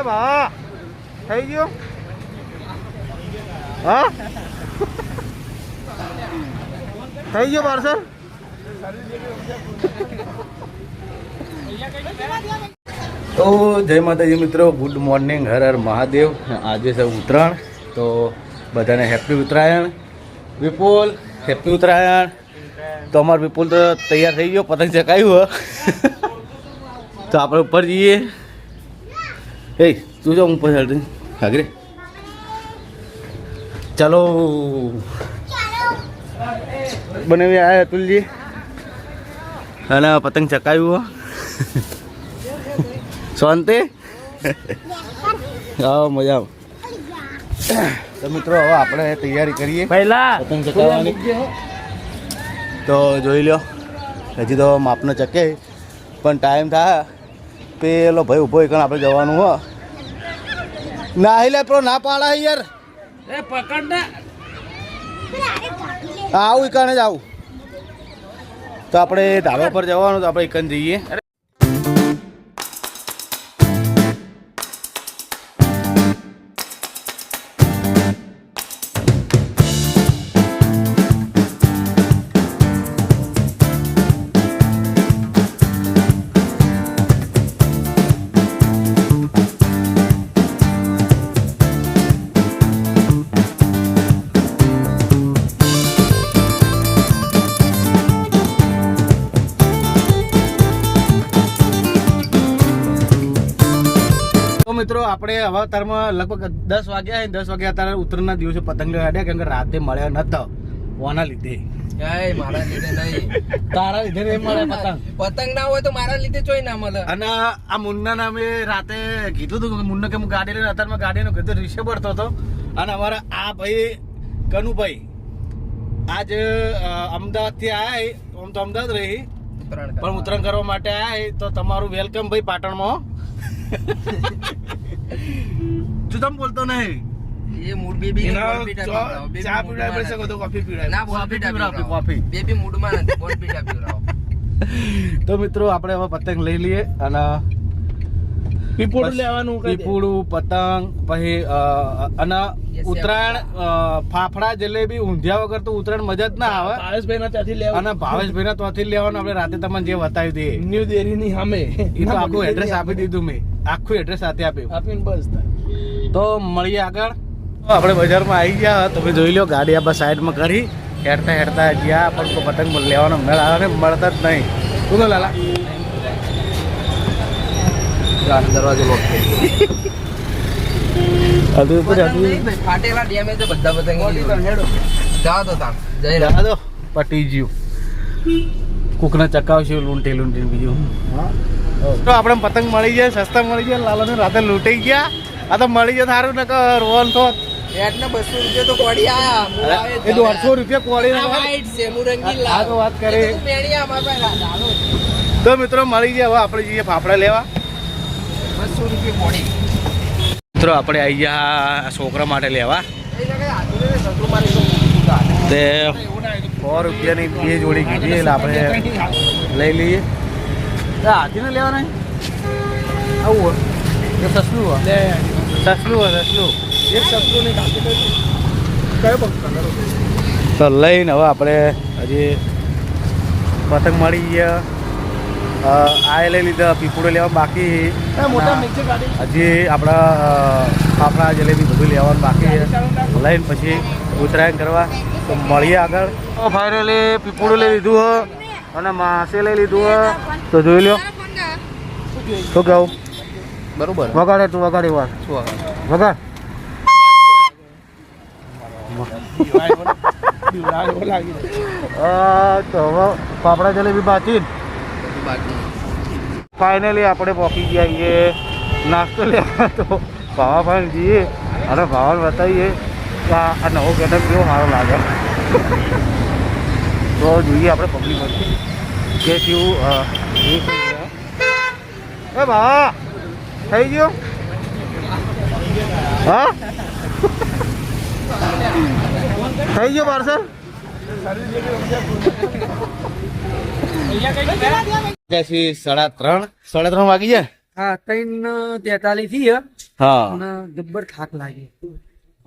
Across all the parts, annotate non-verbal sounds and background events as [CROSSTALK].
એ તો જય માતાજી મિત્રો ગુડ મોર્નિંગ હર હર મહાદેવ. આજે છે ઉત્તરાયણ, તો બધાને હેપી ઉત્તરાયણ. વિપુલ હેપી ઉત્તરાયણ. તો અમારો વિપુલ તો તૈયાર થઈ ગયો, પતંગ ચકાયું તો આપણે ઉપર જઈએ. એ તું જો ઉપર હેડ આગળ ચાલો બનાવી આયા અતુલજી અને પતંગ ચકાયું હો શાંતિ આવો મજા આવો તો મિત્રો હવે આપણે તૈયારી કરીએ પહેલા પતંગ ચકાવવાની તો જોઈ લો હજી તો માપનો ચકે પણ ટાઈમ થાય પેલો ભાઈ ઊભો એકણ આપણે જવાનું હો ના લે પેલો ના પાડા યાર. એ પકડ ને. આવું એકણ જ આવું. તો આપણે ધાબા પર જવાનું તો આપણે એકણ જઈએ. મિત્રો આપણે હવે અત્યારમાં લગભગ દસ વાગ્યા દસ વાગ્યા અત્યારે ઉત્તરના દિવસે પતંગ કાઢ્યા કેમ કે રાતે મળ્યા નતા. ઓના લીધે? મારા લીધે નહીં. તારા લીધે નહીં મળે પતંગ? પતંગ ના હોય તો મારા લીધે ચોય ના મળે. અને આ મુન્ના નામે રાતે કીધું હતું મુન્ના કે હું ગાડી લઈને અત્યારમાં ગાડીનો કીધું રિક્ષા પડતો હતો. અને અમારા આ ભાઈ કનુભાઈ આજ અમદાવાદથી આયા આમ તો અમદાવાદ રહી. પણ ઉત્તરાયણ કરવા માટે આયા તો તમારું વેલકમ ભાઈ પાટણમાં [LAUGHS] તું તમે બોલતો નહીં? એ મૂડ બેબી ને ચા- પીવડાવો. શકો તો કોફી પીવડાવી ના કોફી પીવડાવો. કોફી. બેબી મૂડમાં નથી. બોર્નવિટા પીવડાવો. [LAUGHS] તો મિત્રો આપણે હવે પતંગ લઈ લઈએ અને પીપુડું લેવાનું પીપુડું પતંગ પછી અને ઉત્તરાયણ ફાફડા જલેબી ઊંધિયા વગર તો ઉત્તરાયણ મજા જ ના આવે. ભાવેશભાઈ ના ત્યાંથી લેવા અને ભાવેશભાઈ ના ત્યાંથી લેવાનું. આપણે રાતે તમને જે બતાવી દઈએ. ન્યુ દેરીની સામે. એ તો આખું એડ્રેસ આપી. દીધું મેં. આખું એડ્રેસ સાથે આપ્યું આપીને બસ તો મળીએ આગળ. આપણે બજારમાં આવી ગયા. તમે જોઈ લો ગાડી આપણે સાઈડમાં કરી. હેડતા હેડતા ગયા. પણ કોઈ પતંગ લેવાનો મેળ આવે ને મળતા જ નહીં. શું લાલા? દરવાજો લોક થઈ ગયો. [LAUGHS] ફાટેલા ડેમેજ બધા પતંગ તાણ. જય દો. પટી ગયું. કુકને ચકાવશે લૂંટી લૂંટી બીજું. તો આપણે પતંગ મળી જાય સસ્તા મળી જાય લાલાને રાતે લૂંટાઈ ગયા આ તો મળી જાય સારું ને રોવન તો 200 રૂપિયા તો કોડી આયા. એ દોઢસો રૂપિયા છે, રંગીન તો વાત કરી. મિત્રો મળી જાય હવે આપણે જઈએ ફાફડા લેવા બસો રૂપિયા કોડી. મિત્રો આપણે આવી ગયા છોકરા માટે લેવા. તે સો રૂપિયાની બે જોડી કીધી એટલે આપણે લઈ લઈએ હાથીને લેવાના આવું હોય. એ સસલું હોય. લે, સસલું હોય સસલું. એક સસલું ને કયો તો લઈને હવે આપણે હજી પતંગ મળી ગયા. આ લઈ લીધા પીપુડો લેવા બાકી. હજી આપણા આપણા જલેબી બધું લેવાનું બાકી લઈને પછી ઉત્તરાયણ કરવા. તો મળીએ આગળ. ફાઇનલી પીપુડું લઈ લીધું અને માસે લઈ લીધું તો જોઈ લો શું કહું? બરોબર. વગાડે તું વગાડી વાત? વગાડ? તો હવે પાપડા જલેબી બાકી ફાઇનલી આપણે પહોંચી ગયા છીએ નાસ્તો લેવા તો ભાવા ભાઈ જઈએ અને ભાવાને બતાવીએ કે આ નવો ગેટઅપ કેવો સારો લાગે. તો જોઈએ આપણે પબ્લિક વચ્ચે કે કેવું એ ભાવા થઈ ગયો? હા? થઈ ગયો પાર્સલ? સાડા ત્રણ. સાડા ત્રણ વાગી જાય હા ત્રણ તેતાલીસથી હા. અને જબ્બર થાક લાગે.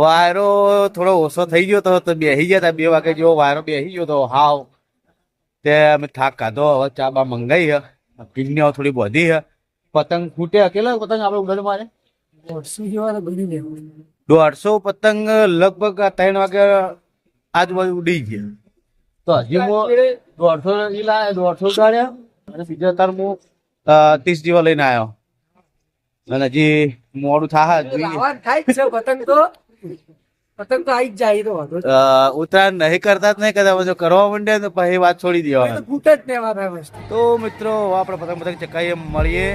વાયરો થોડો ઓછો થઈ ગયો તો તો બેસી ગયા બે વાગે જેવો વાયરો બેસી ગયો તો હાવ તે અમે થાક કાઢો હવે ચા બા મંગાઈ હે. કિડનીઓ થોડી બધી હે. પતંગ ફૂટે કેટલા પતંગ આપણે ઉડે મારે? દોઢસો પતંગ લગભગ ત્રણ વાગે આજુબાજુ ઉડી ગયા. તો હજી હું દોઢસો દોઢસો ઉડાડ્યા અને બીજા તાર હું ત્રીસ જેવા લઈને આવ્યો અને હજી મોડું થાય પતંગ તો. પતંગ તો આવી જ જાય તો વાંધો ઉત્તરાયણ નહીં કરતા જ નહીં કદાચ જો કરવા માંડે તો પછી વાત છોડી દેવા તો મિત્રો આપણે પતંગ પતંગ ચકાઈએ મળીએ.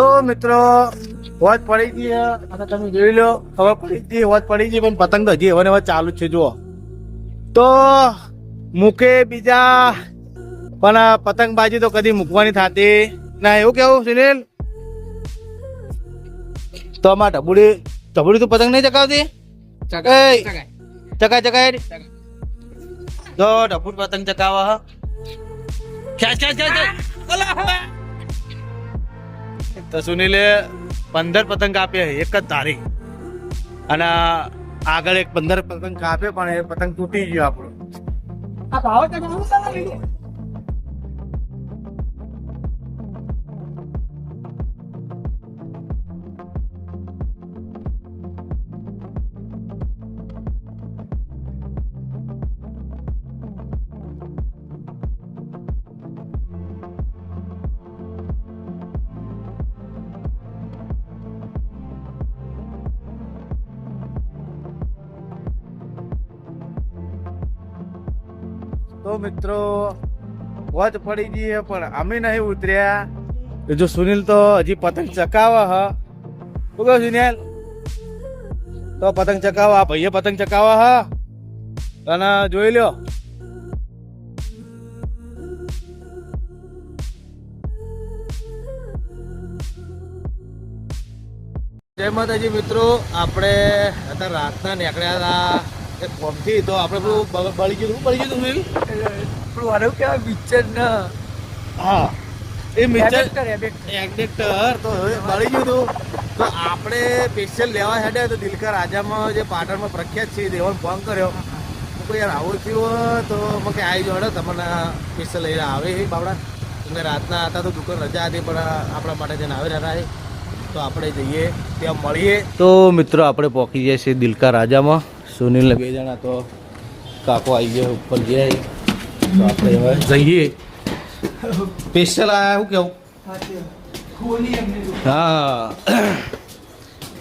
તો મિત્રો વોચ પડી ગઈ અને તમે જોઈ લો ખબર પડી ગઈ વોચ પડી ગઈ પણ પતંગ તો હજી હવે હવે ચાલુ છે જુઓ. તો મૂકે બીજા પણ પતંગબાજી તો કદી મૂકવાની થતી ના એવું કેવું સુનિલ? તો આમાં ઢબુડી ઢબુડી તું પતંગ નહીં ચકાવતી ચકાય. ચકાય. તો ઢબુડ પતંગ ચકાવા હ. ખેંચ ખેંચ ખેંચ! તો સુનિલે પંદર પતંગ કાપ્યા એક જ તારી અને આગળ એક પંદર પતંગ કાપ્યો પણ એ પતંગ તૂટી ગયો આપણો. આ ભાવ તો તો મિત્રો વોચ પડી ગઈ હે, પણ અમે નહીં ઉતર્યા. જો સુનિલ તો હજી પતંગ ચકાવે હ. શું કહો સુનિલ? તો પતંગ ચકાવવા ભાઈએ પતંગ ચકાવવા હ. અને જોઈ લ્યો. જય માતાજી મિત્રો, આપણે અત્યારે રાતના નીકળ્યા હતા. કોમથી તો આપણે પેલું બળી ગયું બળી ગયું સુનિલ પેલું? એવું કેવાય પિક્ચર ના. હા. એ મિક્સર એબેક્ટર. તો હવે બળી ગયું હતું તો આપણે સ્પેશિયલ લેવા હેડે તો દિલકર રાજામાં જે પાટણમાં પ્રખ્યાત છે દેવન ફોન કર્યો. તો કોઈ યાર આવું થયું હોય તો મને કે આવી જોડે તમને સ્પેશિયલ લઈને આવે એ બાબડા તમે રાતના હતા તો દુકાન રજા હતી પણ આપણા માટે જઈને આવી રહ્યા છે. તો આપણે જઈએ ત્યાં મળીએ. તો મિત્રો આપણે પહોંચી જઈએ છીએ દિલકા રાજામાં. સુનિલ બે જણા તો કાકો આવી ગયા, ઉપર ગયા તો આપણે હવે જઈએ. સ્પેશિયલ આ શું કેવું. હા.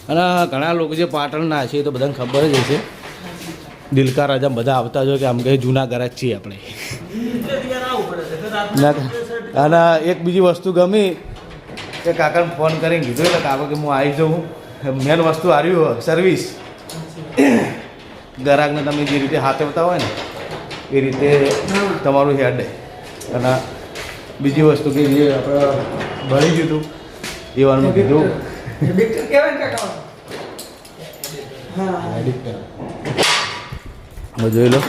અને ઘણા લોકો જે પાટણના છે એ તો બધાને ખબર જ હશે. દિલકા રાજા બધા આવતા જ કે આમ કહે જૂના ગરાજ છીએ આપણે. અને એક બીજી વસ્તુ ગમી કે કાકાને ફોન કરીને કીધું એટલે કાકો કે હું આવી જાઉં. મેન વસ્તુ આવ્યું સર્વિસ ગ્રાહકને તમે જે રીતે હાથવતા હોય ને એ રીતે તમારું હેડ અને બીજી વસ્તુ કે જે આપણે ભળી ગયું હતું એ વારનું કીધું. જોઈ લો.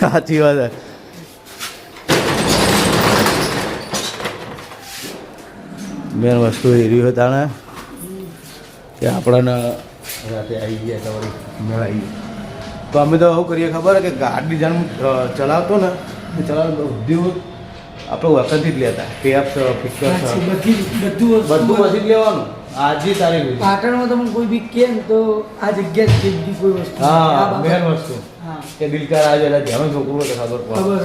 સાચી વાત મેન વસ્તુ એ રહ્યું હતા ને કે આપણાને રાતે આવી ગયા એટલે વળી મેળ આવી ગયો. તો અમે તો એવું કરીએ ખબર કે ગાડી જાણ ચલાવતો ને એ ચલાવતો બધું આપણે વખતથી જ લેતા. પેપ છે પિક્ચર બધી બધું બધું પછી જ લેવાનું. આજની તારીખ. પાટણમાં તમે કોઈ બી કેમ તો આ જગ્યા જ બીજી કોઈ વસ્તુ. હા. મેન વસ્તુ. કે દિલકાર આજે એટલે ધ્યાન છોકરું તો ખબર પડે. ખબર.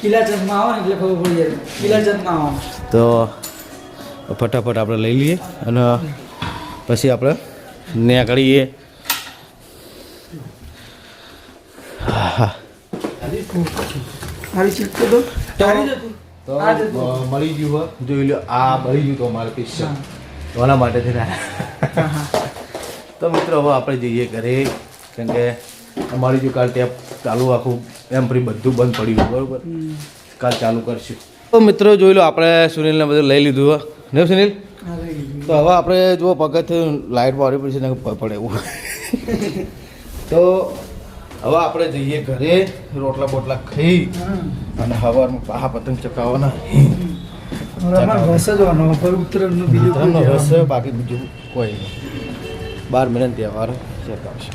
કિલ્લા ચંદમાં આવો એટલે ખબર પડી જાય. કિલ્લા ચંદમાં આવો. તો ફટાફટ આપણે લઈ લઈએ અને પછી આપણે નીકળીએ હા તો મળી ગયું હોય જોઈ લો આ મળી ગયું તો અમારે પિક્ચર કોના માટે થઈ તો મિત્રો હવે આપણે જઈએ ઘરે. કેમ કે અમારી જો કાલ ટેપ ચાલુ આખું એમ ફરી બધું બંધ પડ્યું બરોબર? કાલ ચાલુ કરશું. તો મિત્રો જોઈ લો આપણે સુનિલને બધું લઈ લીધું ને સુનિલ? તો હવે આપણે જો પગત લાઇટ વાળી પડશે ને પડે એવું. તો હવે આપણે જઈએ ઘરે રોટલા બોટલા ખાઈ અને હવારમાં પાહા પતંગ ચકાવવાના બાકી બીજું કોઈ નહીં. બાર મહિના તહેવાર ચકાવશે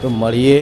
તો મળીએ.